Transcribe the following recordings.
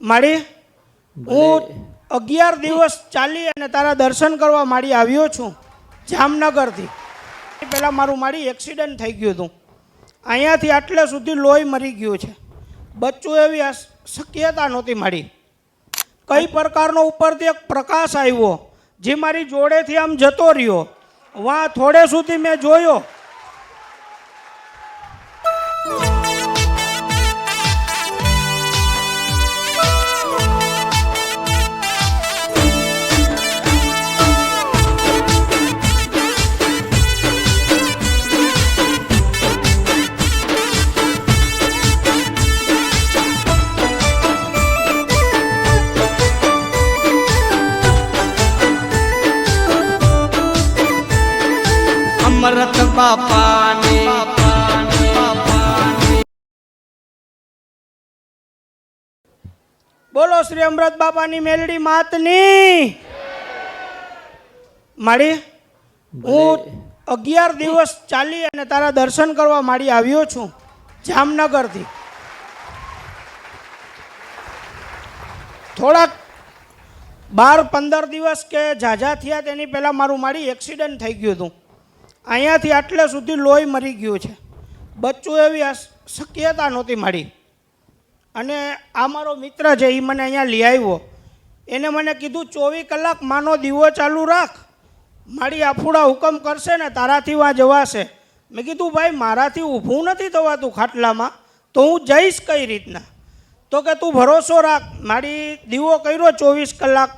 માડી? હું અગિયાર દિવસ ચાલી અને તારા દર્શન કરવા માડી આવ્યો છું જામનગરથી. પહેલાં મારું માડી એક્સિડન્ટ થઈ ગયું હતું. અહીંયાથી આટલે સુધી લોહી મરી ગયું છે. બચ્ચું એવી શક્યતા નહોતી માડી. કઈ પ્રકારનો ઉપરથી એક પ્રકાશ આવ્યો જે મારી જોડેથી આમ જતો રહ્યો. વાં થોડે સુધી મેં જોયો બાપાની. બોલો શ્રી અમૃત બાપાની મેલડી માતની. માડી હું અગિયાર દિવસ ચાલી અને તારા દર્શન કરવા માડી આવ્યો છું જામનગરથી. થોડાક બાર પંદર દિવસ કે ઝાઝા થયા તેની પહેલાં મારું મારી એક્સિડન્ટ થઈ ગયું હતું. અહીંયાથી આટલે સુધી લોહી મરી ગયું છે. બચ્ચું એવી શક્યતા નહોતી મળી અને આ મારો મિત્ર છે એ મને અહીંયા લઈ આવ્યો. એને મને કીધું, ચોવીસ કલાક માનો દીવો ચાલુ રાખ. મારી આફુડા હુકમ કરશે ને તારાથી વાં જવાશે. મેં કીધું, ભાઈ, મારાથી ઊભું નથી થવાતું ખાટલામાં, તો હું જઈશ કઈ રીતના? તો કે તું ભરોસો રાખ. મારી દીવો કર્યો ચોવીસ કલાક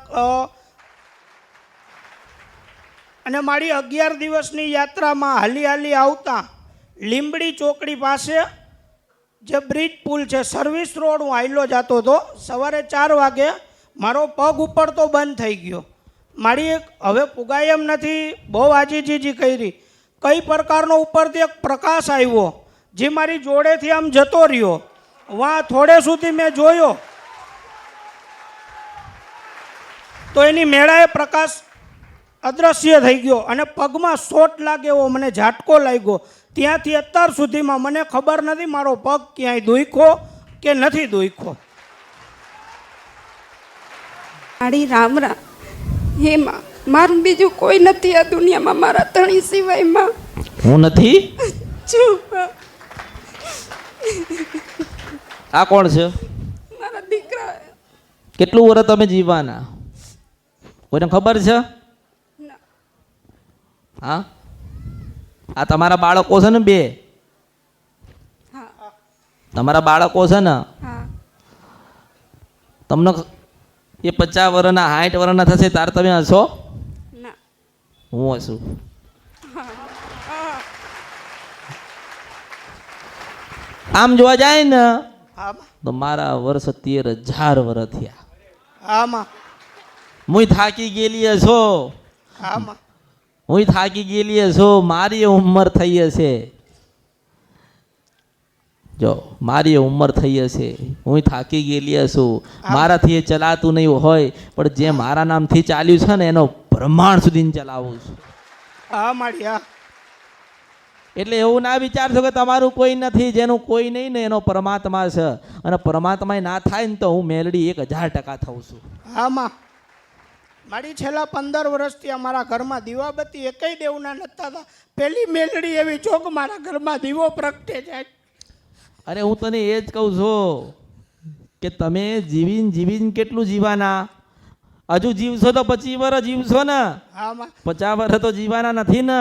અને મારી અગિયાર દિવસની યાત્રામાં હાલી હાલી આવતા લીંબડી ચોકડી પાસે જે બ્રિજ પુલ છે સર્વિસ રોડ હું આયલો જતો હતો, સવારે ચાર વાગે મારો પગ ઉપર તો બંધ થઈ ગયો. મારી એક હવે પુગાય એમ નથી, બહુ આજીજીજી કરી. કઈ પ્રકારનો ઉપરથી એક પ્રકાશ આવ્યો, જે મારી જોડેથી આમ જતો રહ્યો. વાં થોડે સુધી મેં જોયો. તો એની મેળાએ પ્રકાશ અદ્રશ્ય થઈ ગયો અને પગમાં શોટ લાગે એવો મને ઝાટકો લાગ્યો. ત્યાંથી અત્યાર સુધીમાં મને ખબર નથી મારો પગ ક્યાંય દુખ્યો કે નથી દુખ્યો. મારી રામ રામ. હે માં મારું બીજું કોઈ નથી આ દુનિયામાં મારા ધણી સિવાયમાં હું નથી? આ કોણ છે? મારા દીકરા. કેટલું વર્ષ તમે જીવાના? કોઈને ખબર છે. હા? આ તમારા બાળકો છે ને બે? તમારા બાળકો છે ને? તમને એ પચાસ વર્ષના સાઠ વર્ષના થશે ત્યારે તમે હશો? હું હશું. આમ જોવા જાય ને તો મારા વર્ષ તેર હજાર વર્ષ થયા. આમાં. હું થાકી ગયેલી હશો. આમાં. હું થાકી ગયેલી હશો મારી ઉંમર થઈ હશે. જો મારી ઉંમર થઈ હશે. હું થાકી ગયેલી હશું મારાથી એ ચલાતું નહીં હોય પણ જે મારા નામથી ચાલ્યું છે ને એનો પ્રમાણ સુધી ચલાવું છું. હા હા. એટલે એવું ના વિચારશો કે તમારું કોઈ નથી જેનું કોઈ નહીં ને એનો પરમાત્મા છે. અને પરમાત્મા ના થાય ને તો હું મેલડી એક હજાર ટકા થઉં છું. આમાં મારી છેલ્લા પંદર વર્ષથી અમારા ઘરમાં દીવાબત્તી એકેય દેવના નતા હતા પેલી મેલડી એવી ચોક મારા ઘરમાં દીવો પ્રગટે જાય. અરે હું તને એ જ કહું છું કે તમે જીવીને જીવીને કેટલું જીવાના? હજુ જીવશો તો પચીસ વર્ષ જીવશો ને. પચાસ વર્ષ તો જીવાના નથી ને.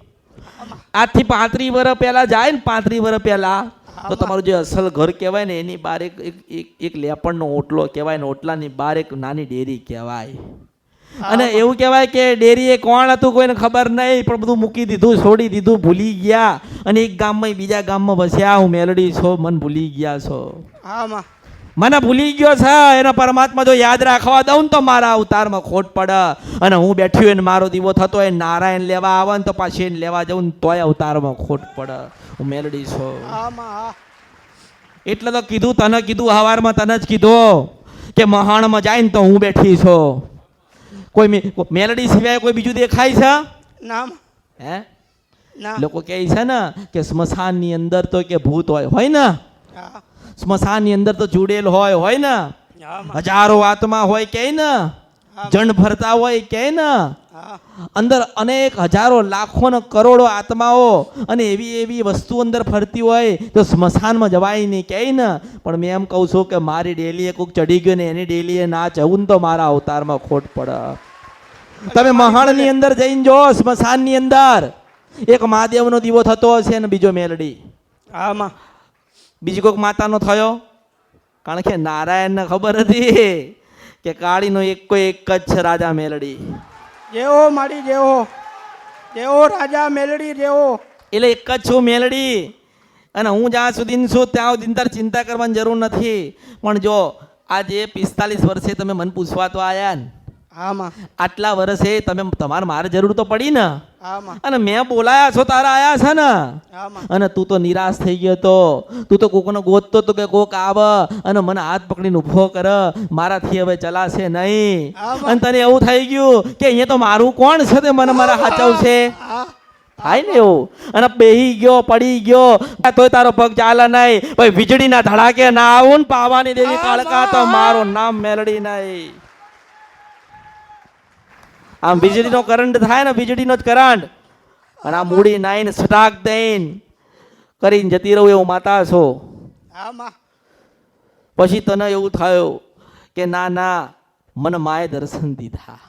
આજથી પાંત્રીસ વર્ષ પહેલા જાય ને પાંત્રીસ વર્ષ પહેલા તો તમારું જે અસલ ઘર કહેવાય ને એની બહાર એક એક લેપણનો ઓટલો કહેવાય ને ઓટલાની બહાર એક નાની ડેરી કહેવાય. અને એવું કહેવાય કે ડેરી એ કોણ હતું કોઈને ખબર નહીં પણ બધું મૂકી દીધું છોડી દીધું ભૂલી ગયા. અને એક ગામમાં બીજા ગામમાં વસ્યા હું મેલડી છો મન ભૂલી ગયા છો. આમાં. મને ભૂલી ગયો છે એનો પરમાત્મા જો યાદ રાખવા દઉં તો મારા અવતારમાં ખોટ પડે. અને હું બેઠી હોય ને મારો દીવો થતો હોય નારાયણ લેવા આવે ને તો પાછી એને લેવા જવું ને તોય અવતારમાં ખોટ પડે. હું મેલડી છું. આમાં એટલે તો કીધું તને કીધું હવારમાં તને જ કીધું કે મહાણમાં જાય ને તો હું બેઠી છું. કોઈ મેલડી સિવાય કોઈ બીજું દેખાય છે? નામ? હે? ના લોકો કહે છે ને કે સ્મશાનની અંદર તો કે ભૂત હોય હોય ને? હા. સ્મશાનની અંદર તો જોડેલ હોય હોય ને? હજારો આત્મા હોય કે ને? જણ ભરતા હોય કે ને? અંદર અનેક હજારો લાખો ને કરોડો આત્માઓ અને એવી એવી વસ્તુ અંદર ફરતી હોય તો સ્મશાનમાં જવાય નહીં કે ને? પણ મેં એમ કહું છું કે મારી ડેલીએ કોઈક ચડી ગયો ને એની ડેલીએ ના જવું ને તો મારા અવતારમાં ખોટ પડે. તમે મહાણની અંદર જઈને જો સ્મશાનની અંદર. એક મહાદેવનો દીવો થતો હશે ને બીજો મેલડી. આમાં બીજી કોઈક માતાનો થયો? કારણ કે નારાયણને ખબર હતી કે કાળીનો એક કોઈ એક જ છે રાજા મેલડી. જેવો મારી જેવો જેવો રાજા મેલડી જેવો એટલે એક જ છું મેલડી. અને હું જ્યાં સુધી છું ત્યાં સુધી તાર ચિંતા કરવાની જરૂર નથી. પણ જો આજે પિસ્તાલીસ વર્ષે તમે મન પૂછવા તો આવ્યા ને આટલા વર્ષે તમે તમારે મારે જરૂર તો પડી ને. અને મેં બોલાયા છો તારા આયા છે ને? અને તું તો નિરાશ થઈ ગયો તો. તું તો કોકનો ગોતતો તો કે કોક આવ અને મને હાથ પકડીને ઊભો કર. મારાથી હવે ચલાશે નહીં. અને તને એવું થઈ ગયું કે અહીંયા તો મારું કોણ છે તે મને મારા હાચવશે? થાય ને એવું? અને બેહી ગયો પડી ગયો. તોય તારો પગ ચાલે નહીં. ભાઈ વીજળીના ધડાકે ના આવું ને પાવાની દેવી કાળકા તો મારું નામ મેલડી નહીં. આમ વીજળીનો કરંટ થાય ને વીજળીનો જ કરંટ અને આ મૂડી નાઈને સટાક દઈને કરીને જતી રહું એવું માતા છો. પછી તને એવું થયું કે ના ના મને માએ દર્શન દીધા.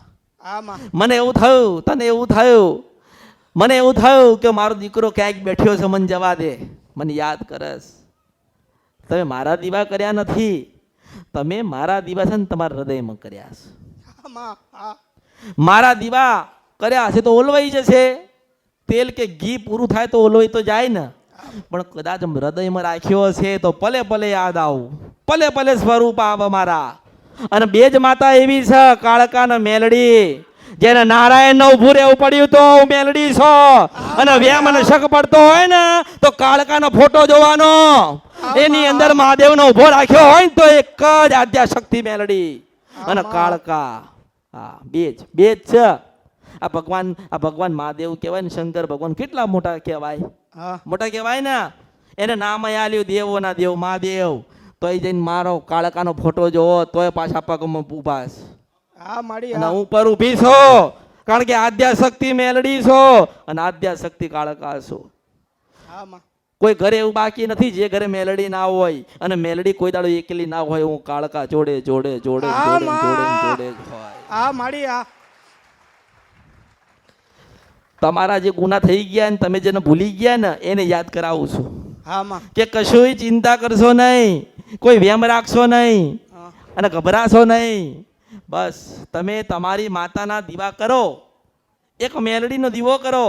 મને એવું થયું તને એવું થયું. મને એવું થયું કે મારો દીકરો ક્યાંક બેઠ્યો છે મને જવા દે. મને યાદ કરસ. તમે મારા દીવા કર્યા નથી. તમે મારા દીવા છે ને તમારા હૃદયમાં કર્યા છે. મારા દીવા કર્યા હશે તો ઓલવાઈ જશે. તેલ કે ઘી પૂરું થાય તો ઓલવાઈ તો જાય ને. પણ કદાચ હૃદયમાં રાખ્યો હશે તો પલે પલે યાદ આવું. પલે પલે સ્વરૂપ આવે મારા. અને બે જ માતા એવી છે, કાળકા ને મેલડી. જેને નારાયણ ને ઉભું રહેવું પડ્યું તો હું મેલડી છો. અને વ્યામ અને શક પડતો હોય ને, તો કાળકાનો ફોટો જોવાનો. એની અંદર મહાદેવનો ઊભો રાખ્યો હોય ને, તો એક જ આદ્યા શક્તિ મેલડી. અને કાળકા. હા બે જ બે જ છે. આ ભગવાન આ ભગવાન મહાદેવ કહેવાય ને શંકર ભગવાન કેટલા મોટા કહેવાય? હા. મોટા કહેવાય ને? એને નામ આલ્યું દેવોના દેવ મહાદેવ. તોય જઈને મારો કાળકાનો ફોટો જોવો તોય પાછા પગમાં ઊભા છે. હા મારી અને હા. પર ઊભી છો કારણ કે આદ્યા શક્તિ મેલડી છો અને આદ્યા શક્તિ કાળકા છો. કોઈ ઘરે એવું બાકી નથી જે ઘરે મેલડી ના હોય અને મેલડી કોઈ દાડો એકલી ના હોય હું કાળકા જોડે જોડે જોડે જોડે જોડે જોડે હોય. હા માડી આ. તમારા જે ગુના થઈ ગયા ને તમે જેને ભૂલી ગયા ને એને યાદ કરાવું છું. આમાં કે કશું ચિંતા કરશો નહીં કોઈ વેમ રાખશો નહીં અને ગભરાશો નહીં. બસ તમે તમારી માતાના દીવા કરો એક મેલડીનો દીવો કરો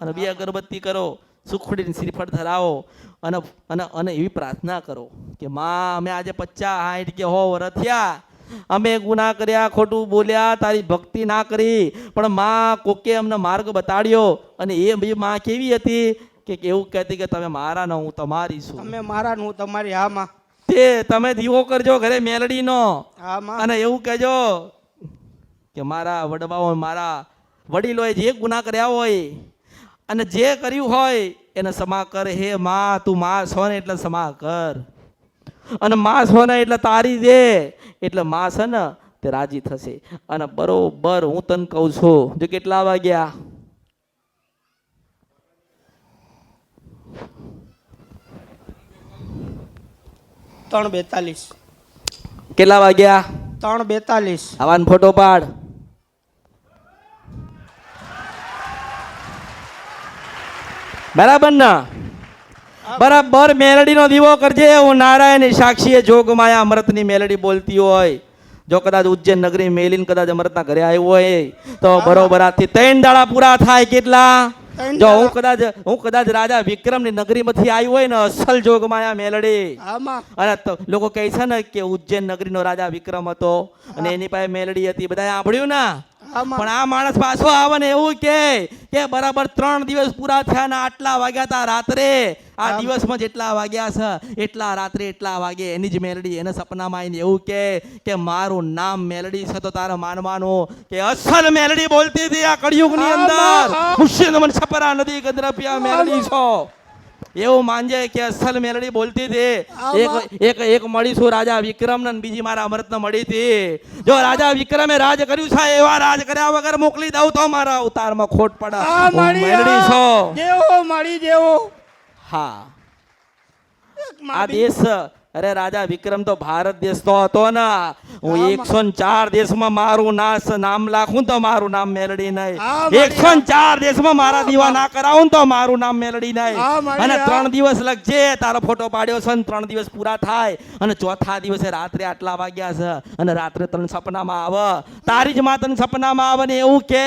અને બે અગરબત્તી કરો સુખડીને શ્રીફળ ધરાવો અને અને અને એવી પ્રાર્થના કરો કે માં અમે આજે પચાસ સાઠ કે હો વર થયા અમે ગુના કર્યા ખોટું બોલ્યા તારી ભક્તિ ના કરી. પણ માં કોકે અમને માર્ગ બતાડ્યો અને એ બી માં કેવી હતી કે એવું કહેતી કે તમે મારા ન હું તમારી છું. તમે મારા ને હું તમારી આમાં તે તમે દીવો કરજો ઘરે મેલડીનો. આમાં અને એવું કહેજો કે મારા વડવાઓ મારા વડીલોએ જે ગુના કર્યા હોય અને જે કર્યું હોય એને ક્ષમા કર. હે માં તું માં છો ને એટલે ક્ષમા કર. અને માં છો ને એટલે તારી દે. એટલે માં છે ને તે રાજી થશે. અને બરોબર હું તને કહું છું જો કેટલા વાગ્યા? ત્રણ બેતાલીસ. કેટલા વાગ્યા? ત્રણ બેતાલીસ. આવાનો ફોટો પાડ. બરાબર ને? બરાબર મેલડીનો દીવો કરજે હું નારાયણ સાક્ષીએ જોગમાયા અમૃતની મેલડી બોલતી હોય. જો કદાચ ઉજ્જૈન નગરી મેલીને કદાચ અમૃતના ઘરે આવ્યો હોય તો બરોબર આથી ત્રણ દાડા પૂરા થાય કેટલા? જો હું કદાચ હું કદાચ રાજા વિક્રમની નગરીમાંથી આવ્યો હોય ને અસલ જોગમાયા મેલડી. અને લોકો કહે છે ને કે ઉજ્જૈન નગરીનો રાજા વિક્રમ હતો. અને એની પાસે મેલડી હતી. બધા સાંભળ્યું ને? પણ આ માણસ પાછો આવે ને એવું કે કે બરાબર ત્રણ દિવસ પૂરા થયા ને આટલા વાગ્યા તા રાત્રે. આ દિવસમાં જેટલા વાગ્યા છે એટલા રાત્રે એટલા વાગે. એની જ મેલડી એને સપનામાં આવીને એવું કે કે મારું નામ મેલડી છે તો તારે માનવાનું. કે અસલ મેલડી બોલતી હતી આ કળિયુગની અંદર. આમ. નમન છપરા નદી ગંદરપિયા મેલડી છો. એવું માનજે કે અસલ મેલડી બોલતી હતી. એક એક એક મળીશું રાજા વિક્રમ ને બીજી મારા અમૃત ને મળી હતી. જો રાજા વિક્રમે રાજ કર્યું છે એવા રાજ કર્યા વગર મોકલી દઉં તો મારા અવતારમાં ખોટ પડે. મેલડી આ જેવો મળી જેવો. હા. આ દેશ અરે રાજા વિક્રમ તો ભારત દેશ તો હતો ને. હું એકસો ને ચાર દેશમાં મારું નાશ નામ લાખું તો મારું નામ મેલડી નહીં. એકસો ને ચાર દેશમાં મારા દીવા ના કરાવું તો મારું નામ મેલડી નહીં. અને ત્રણ દિવસ લગજે તારો ફોટો પાડ્યો છે ને ત્રણ દિવસ પૂરા થાય. અને ચોથા દિવસે રાત્રે આટલા વાગ્યા છે અને રાત્રે તને સપનામાં આવે. તારી જ માં તને સપનામાં આવે ને એવું કે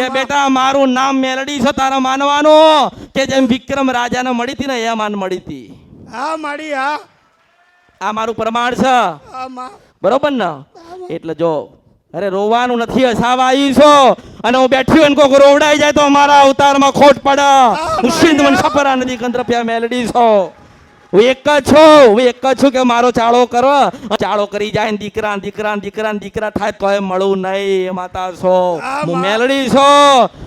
કે બેટા મારું નામ મેલડી છે તારા માનવાનું. કે જેમ વિક્રમ રાજાને મળી હતી ને એ માન મળી હતી હા મારી હા. આ મારું પ્રમાણ છે. બરોબર ને? એટલે જો અરે રોવાનું નથી હસાવા આવી છો. અને હું બેઠી હોય કોઈક રોવડાઈ જાય તો મારા અવતારમાં ખોટ પડે. હું સિંધ મને સપરા નદી કંદ્રપ્યા મેલડી છો. હું એક જ છું હું એક જ છું કે મારો ચાળો કરો. ચાળો કરી જાય ને દીકરા દીકરા દીકરા દીકરા થાય તોય મળું નહીં માતા છો. હું. મેલડી છો.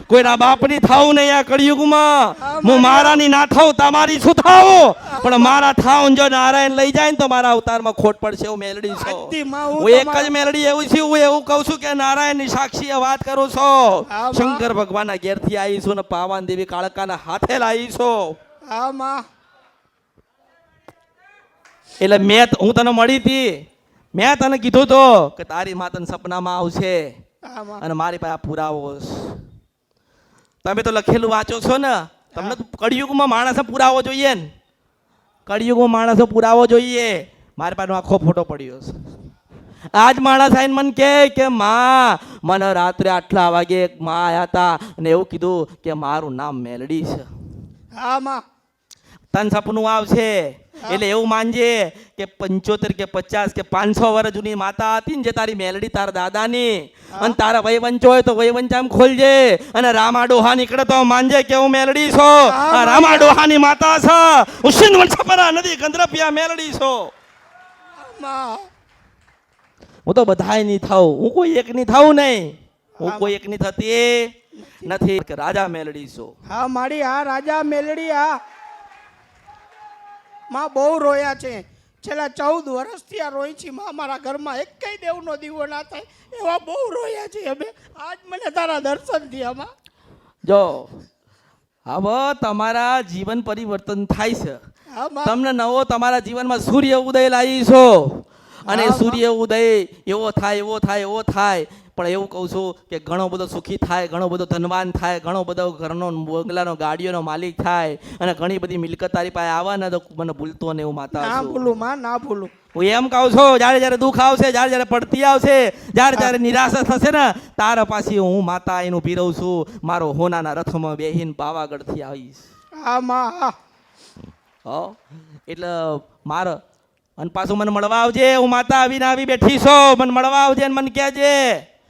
કોઈના બાપની થાવું નહીં આ કળિયુગમાં. હું મારાની ના થાઉં તમારી શું થાવું? પણ મારા થાવ જો નારાયણ લઈ જાય ને તો મારા અવતારમાં ખોટ પડશે હું મેલડી છો. હું એક જ મેલડી એવું છું હું એવું કહું છું કે નારાયણની સાક્ષીએ વાત કરું છો. શંકર ભગવાન શંકર ભગવાનના ઘેરથી આવી છું ને પાવન દેવી કાળકાના હાથે લાવી છું આમાં એટલે મેં હું તને મળી હતી. મેં તને કીધું તો કે તારી માં તને સપનામાં આવશે અને મારી પાસે પુરાવો તમે તો લખેલું વાંચો છો ને. તમને તો કળિયુગમાં માણસે પુરાવો જોઈએ ને. કળિયુગમાં માણસે પુરાવો જોઈએ. મારી પાસે આખો ફોટો પડ્યો છે. આજ માણસ આવીને મને કહે કે માં મને રાત્રે આટલા વાગે એક માં આવ્યા હતા અને એવું કીધું કે મારું નામ મેલડી છે. હા માં તન સપનું આવશે. એટલે એવું માનજે કે પંચોતેર કે પચાસ કે પાંચસો વર્ષ જૂની માતા હતી ને જે તારી મેલડી તારા દાદાની. અને તારા વયવંચો હોય તો વયવંચામ ખોલજે. અને રામા ડોહા નીકળે તો માનજે કે હું મેલડી છો. રામા ડોહાની માતા છે. હું સિંધ વંશપરા નદી ગંદ્રપિયા મેલડી છો. હું તો બધાય નહીં થાઉં. હું કોઈ એક નહીં થાઉં નહીં. હું કોઈ એક નહીં થતી નથી. કે રાજા મેલડી છો. હા મારી આ રાજા મેલડી આ માં બહુ રોયા છે. છેલ્લા ચૌદ વર્ષથી આ રોઈ છીએ માં મારા ઘરમાં એક કઈ દેવનો દીવો ના થાય એવા બહુ રોયા છે અમે. આજ મને તારા દર્શન થયા માં. જો હવે તમારા જીવન પરિવર્તન થાય છે. તમને નવો તમારા જીવનમાં સૂર્ય ઉદય લાવી છો અને સૂર્ય ઉદય એવો થાય એવો થાય એવો થાય. પણ એવું કહું છું કે ઘણો બધો સુખી થાય ઘણો બધો ધનવાન થાય ઘણો બધો ઘરનો બંગલાનો ગાડીઓનો માલિક થાય અને ઘણી બધી મિલકત તારી પાસે આવે ને તો મને ભૂલતો ને એવું માતા ના ભૂલું માં ના ભૂલું. હું એમ કહું છું જ્યારે જ્યારે દુઃખ આવશે જ્યારે જ્યારે પડતી આવશે જ્યારે જ્યારે નિરાશા થશે ને તારા પાછી હું માતા એનું રહું છું મારો હોનાના રથમાં બેહીન પાવાગઢથી આવીશ. હા માં હા? એટલે માર અને પાછું મને મળવા આવજે હું માતા આવીને આવી બેઠી છો. મને મળવા આવજે મને કહેજે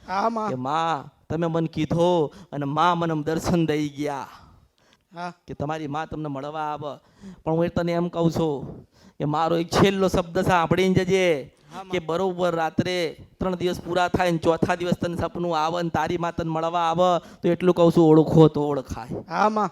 હા માં. કે માં તમે મને કીધો અને માં મને દર્શન દઈ ગયા. હા. કે તમારી માં તમને મળવા આવે. પણ હું તને એમ કહું છું કે મારો એક છેલ્લો શબ્દ સાંભળીને જજે. કે બરોબર રાત્રે ત્રણ દિવસ પૂરા થાય ને ચોથા દિવસ તને સપનું આવે ને તારી માં તને મળવા આવે. તો એટલું કહું છું ઓળખો તો ઓળખાય. હા માં.